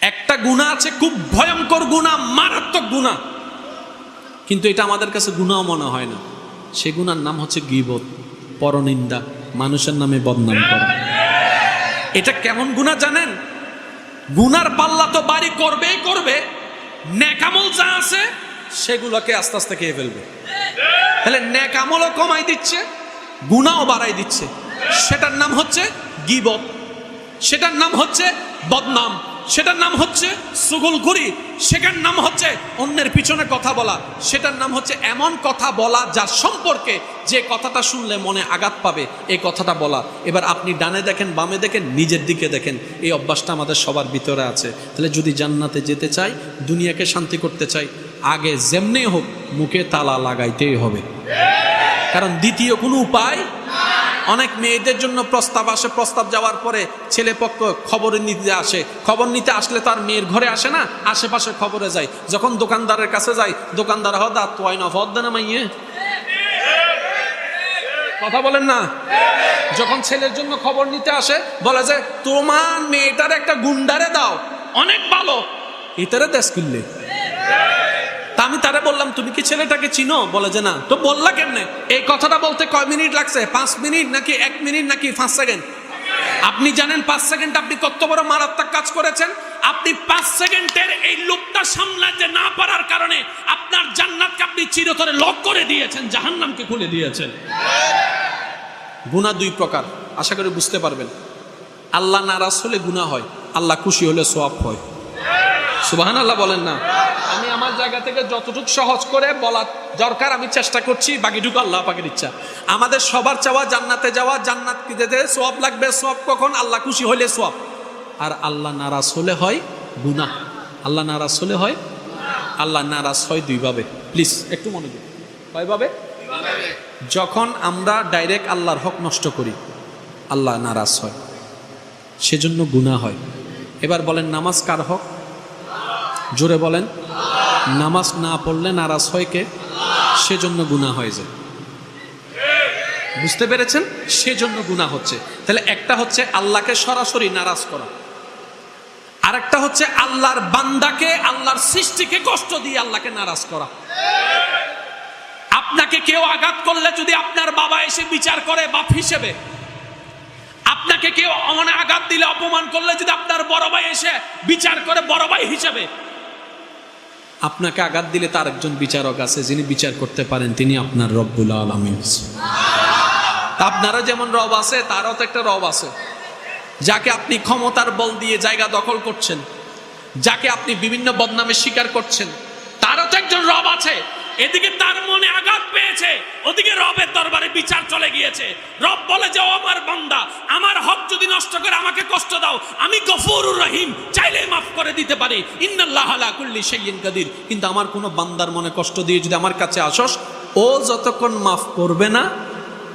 একটা গুণা আছে, খুব ভয়ঙ্কর গুণা, মারাত্মক গুণা। কিন্তু এটা আমাদের কাছে গুণাও মনে হয় না। সে গুণার নাম হচ্ছে গিবত, পরনিন্দা, মানুষের নামে বদনাম করা। এটা কেমন গুণা জানেন? গুনার পাল্লা তো বাড়ি করবেই করবে, ন্যাকামল যা আছে, সেগুলোকে আস্তে আস্তে খেয়ে ফেলবে। তাহলে ন্যাকামলও কমাই দিচ্ছে গুনাও বাড়াই দিচ্ছে। সেটার নাম হচ্ছে গিবত। সেটার নাম হচ্ছে বদনাম। সেটার নাম হচ্ছে সুগুলগুড়ি সেটার নাম হচ্ছে অন্যের পিছনে কথা বলা। সেটার নাম হচ্ছে এমন কথা বলা যার সম্পর্কে যে কথাটা শুনলে মনে আঘাত পাবে, এই কথাটা বলা। এবার আপনি ডানে দেখেন, বামে দেখেন, নিজের দিকে দেখেন। এই অভ্যাসটা আমাদের সবার ভিতরে আছে। তাহলে যদি জান্নাতে যেতে চাই, দুনিয়াকে শান্তি করতে চাই, আগে যেমনি হোক মুখে তালা লাগাইতেই হবে। কারণ দ্বিতীয় কোনো উপায় অনেক মেয়েদের জন্য প্রস্তাব আসে, প্রস্তাব যাওয়ার পরে ছেলে পক্ষ খবর নিতে আসে। খবর নিতে আসলে তার মেয়ের ঘরে আসে না, আশেপাশে খবরে যায়। যখন দোকানদারের কাছে যায়, দোকানদার, হদা তোয়াই না হদ না মাইয়ে? কথা বলেন না? যখন ছেলের জন্য খবর নিতে আসে, বলে যে, তোমার মেয়েটার একটা গুন্ডারে দাও, অনেক ভালো, এটারে দেশ কিনলে তা আমি তারা বললাম, তুমি কি ছেলেটাকে চিনো? বলে যে, না। তো বললা কেমনে? এই কথাটা বলতে কয় মিনিট লাগছে? পাঁচ মিনিট নাকি এক মিনিট নাকি পাঁচ সেকেন্ড? আপনি জানেন পাঁচ সেকেন্ড আপনি কত বড় মারাত্মক কাজ করেছেন? আপনি পাঁচ সেকেন্ডের এই লোকটা সামলাতে না পারার কারণে আপনার জান্নাতকে আপনি চিরতরে লক করে দিয়েছেন, জাহান্নামকে খুলে দিয়েছেন। গুণা দুই প্রকার, আশা করি বুঝতে পারবেন। আল্লাহ নারাজ হলে গুণা হয়, আল্লাহ খুশি হলে সোয়াব হয়। সুবাহান আল্লাহ বলেন না। আমি আমার জায়গা থেকে যতটুকু সহজ করে বলা দরকার আমি চেষ্টা করছি বাকিটুকু আল্লাহ পাকের ইচ্ছা। আমাদের সবার চাওয়া জান্নাতে যাওয়া জান্নাত যেতে সোয়াব লাগবে? সোয়াব কখন? আল্লাহ খুশি হলে সোয়াব। আর আল্লাহ নারাজ হলে হয় গুনা আল্লাহ নারাজ হলে হয় আল্লাহ নারাজ হয় দুইভাবে। প্লিজ একটু মনোযোগ। কয়ভাবে? যখন আমরা ডাইরেক্ট আল্লাহর হক নষ্ট করি আল্লাহ নারাজ হয়। সেজন্য গুণা হয়। এবার বলেন নামাজ কার হক? জোরে বলেন। নামাজ না পড়লে নারাজ হয় কে? সেজন্য গুণা হয়ে যায়। বুঝতে পেরেছেন? সেজন্য গুণা হচ্ছে। তাহলে একটা হচ্ছে আল্লাহকে সরাসরি নারাজ করা। আরেকটা হচ্ছে আল্লাহর বান্দাকে, আল্লাহর সৃষ্টিকে কষ্ট দিয়ে আল্লাহকে নারাজ করা। আপনাকে কেউ আঘাত করলে যদি আপনার বাবা এসে বিচার করে বাপ হিসেবে, আপনাকে কেউ অমনে আঘাত দিলে, অপমান করলে যদি আপনার বড় ভাই এসে বিচার করে বড় ভাই হিসেবে আপনাকে আঘাত দিলে তার একজন বিচারক আছে, যিনি বিচার করতে পারেন, তিনি আপনার রব্বুল আলমিন। আপনারও যেমন রব আছে, তারও তো একটা রব আছে। যাকে আপনি ক্ষমতার বল দিয়ে জায়গা দখল করছেন, যাকে আপনি বিভিন্ন বদনামে শিকার করছেন, তারও তো একজন রব আছে। এদিকে তার মনে আঘাত পেয়েছে, ওদিকে রবের দরবারে বিচার চলে গিয়েছে। রব বলে যে আমার বান্দা, আমার হক যদি নষ্ট করে আমাকে কষ্ট দাও, আমি গফুরুর রহিম চাইলে মাফ করে দিতে পারি। ইন্নাল্লাহ আলা কুল্লি শাইইন কাদির। কিন্তু আমার কোনো বান্দার মনে কষ্ট দিয়ে যদি আমার কাছে আসস, ও যতক্ষণ মাফ করবে না,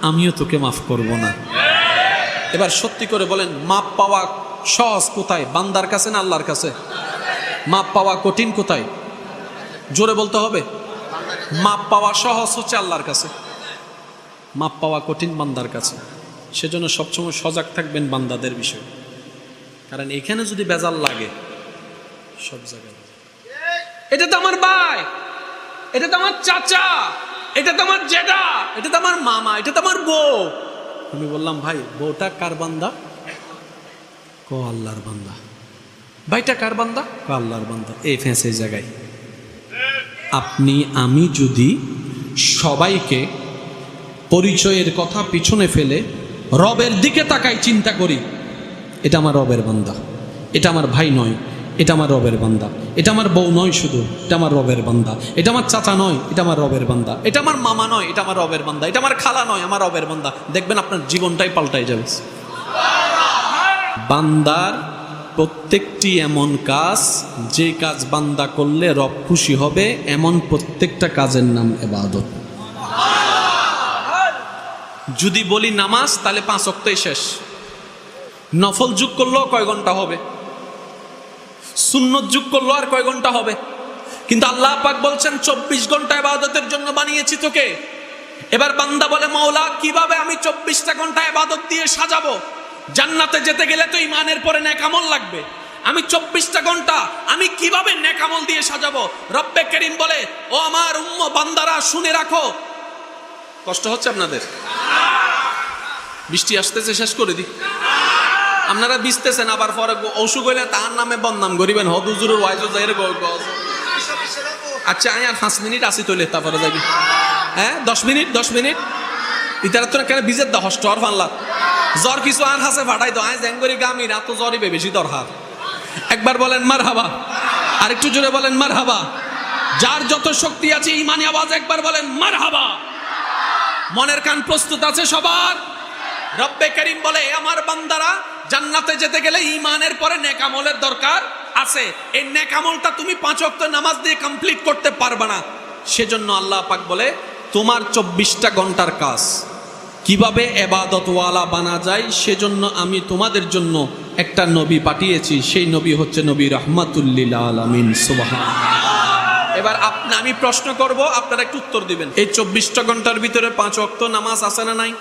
আমিও তোকে মাফ করব না। এবার সত্যি করে বলেন, মাপ পাওয়া সহজ কোথায়? বান্দার কাছে না আল্লাহর কাছে? মাপ পাওয়া কঠিন কোথায়? জোরে বলতে হবে। মাপ পাওয়া সহজ হচ্ছে আল্লাহর কাছে। মাপ পাওয়া কঠিন বান্দার কাছে। সেজন্য সবসময় সজাগ থাকবেন বান্দাদের বিষয়ে। কারণ এখানে যদি বেজাল লাগে, সব জায়গায় এটা তো আমার ভাই, এটা তো আমার চাচা, এটা তো আমার জেঠা, এটা তো আমার মামা, এটা তো আমার বউ। আমি বললাম, ভাই, বউটা কার বান্দা? ক আল্লাহর বান্দা। ভাইটা কার বান্দা? ক আল্লাহর বান্দা। এই ফেঁসে জায়গায়। আপনি আমি যদি সবাইকে পরিচয়ের কথা পিছনে ফেলে রবের দিকে তাকাই চিন্তা করি এটা আমার রবের বান্দা এটা আমার ভাই নয় এটা আমার রবের বান্দা এটা আমার বউ নয় শুধু এটা আমার রবের বান্দা এটা আমার চাচা নয় এটা আমার রবের বান্দা এটা আমার মামা নয় এটা আমার রবের বান্দা এটা আমার খালা নয় আমার রবের বান্দা দেখবেন আপনার জীবনটাই পাল্টাই যাবে বান্দার প্রত্যেকটি এমন কাজ, যে কাজ বান্দা করলে রব খুশি হবে, এমন প্রত্যেকটা কাজের নাম এবাদত। যদি বলি নামাজ, তাহলে পাঁচ অক্টাই শেষ। নফল যুগ করলেও কয় ঘণ্টা হবে? সুন্নত যুগ করল আর কয় ঘণ্টা হবে? কিন্তু আল্লাহ পাক বলছেন, চব্বিশ ঘণ্টা এবাদতের জন্য বানিয়েছি তোকে। এবার বান্দা বলে, মাওলা, কীভাবে আমি চব্বিশটা ঘণ্টা এবাদত দিয়ে সাজাবো? জান্নাতে যেতে গেলে তো ইমানের পরে ন্যাক আমল লাগবে। আমি চব্বিশটা ঘণ্টা আমি কীভাবে নেকামল দিয়ে সাজাবো? রব্বে করিম বলে, ও আমার উম্ম, বান্দারা, শুনে রাখো। কষ্ট হচ্ছে আপনাদের? বৃষ্টি আসতেছে, শেষ করে দি আপনারা বিসতেছেন আবার পরে অসুখ হইলে তার নামে বদনাম করিবেন। হদুজুরুর ওয়াইজু আচ্ছা আমি আর পাঁচ মিনিট আসি তৈলে তারপরে যাবি হ্যাঁ দশ মিনিট দশ মিনিট। ইতারা তো কেন বিজের দা হস্ট আর ফানলা জ্বর কিছু আর হাসে ফাটাই তো আয় জ্যাঙ্গরি গামি রাত তো জ্বরই বেশি দরকার একবার বলেন মার হাবা আরেকটু জোরে বলেন মার হাবা যার যত শক্তি আছে, ইমানি আওয়াজ, একবার বলেন মার হাবা মনের কান প্রস্তুত আছে সবার? রব্বে করিম বলে আমার বান্দারা, জান্নাতে যেতে গেলে ইমানের পরে নেকামলের দরকার আছে। এই নেকামলটা তুমি পাঁচ ওয়াক্ত নামাজ দিয়ে কমপ্লিট করতে পারবে না। সেজন্য আল্লাহ পাক বলে, তোমার চব্বিশটা ঘণ্টার কাজ। কীভাবে এবাদতওয়ালা বানা যায় সেজন্য আমি তোমাদের জন্য একটা নবী পাঠিয়েছি। সেই নবী হচ্ছে নবী রহমাতুল্লিল আলমিন এবার আপনি, আমি প্রশ্ন করব, আপনারা একটু উত্তর দিবেন। এই চব্বিশটা ঘণ্টার ভিতরে পাঁচ অক্ত নামাজ আছে না নাই?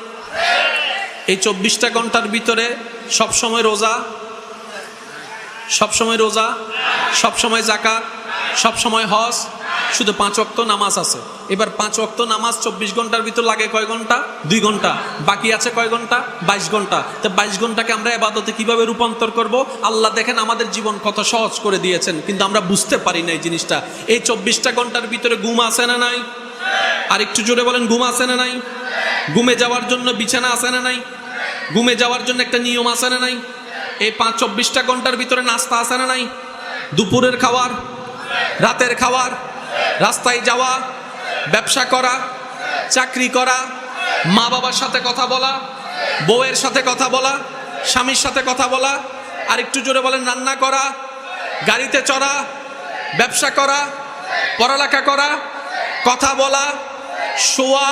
এই চব্বিশটা ঘণ্টার ভিতরে সব সময় রোজা? সব সময় রোজা? সব সময় জাকাত সব সময় হজ? শুধু পাঁচ অক্ত নামাজ আছে। এবার পাঁচ অক্ত নামাজ চব্বিশ ঘণ্টার ভিতর লাগে কয় ঘণ্টা? দুই ঘণ্টা। বাকি আছে কয় ঘণ্টা? বাইশ ঘণ্টা। তো বাইশ ঘন্টাকে আমরা এবাদতে কীভাবে রূপান্তর করব? আল্লাহ দেখেন আমাদের জীবন কত সহজ করে দিয়েছেন, কিন্তু আমরা বুঝতে পারি না এই জিনিসটা। এই চব্বিশটা ঘণ্টার ভিতরে ঘুম আছে না নাই? আর একটু জোরে বলেন, ঘুম আছে না নাই? ঘুমে যাওয়ার জন্য বিছানা আছে না নাই? ঘুমে যাওয়ার জন্য একটা নিয়ম আছে না নাই? এই পাঁচ চব্বিশটা ঘণ্টার ভিতরে নাস্তা আছে না নাই? দুপুরের খাবার রাতের খাবার রাস্তায় যাওয়া, ব্যবসা করা, চাকরি করা, মা বাবার সাথে কথা বলা, বউয়ের সাথে কথা বলা, স্বামীর সাথে কথা বলা, আর একটু জোরে বলেন, রান্না করা, গাড়িতে চড়া, ব্যবসা করা, পড়ালেখা করা, কথা বলা, শোয়া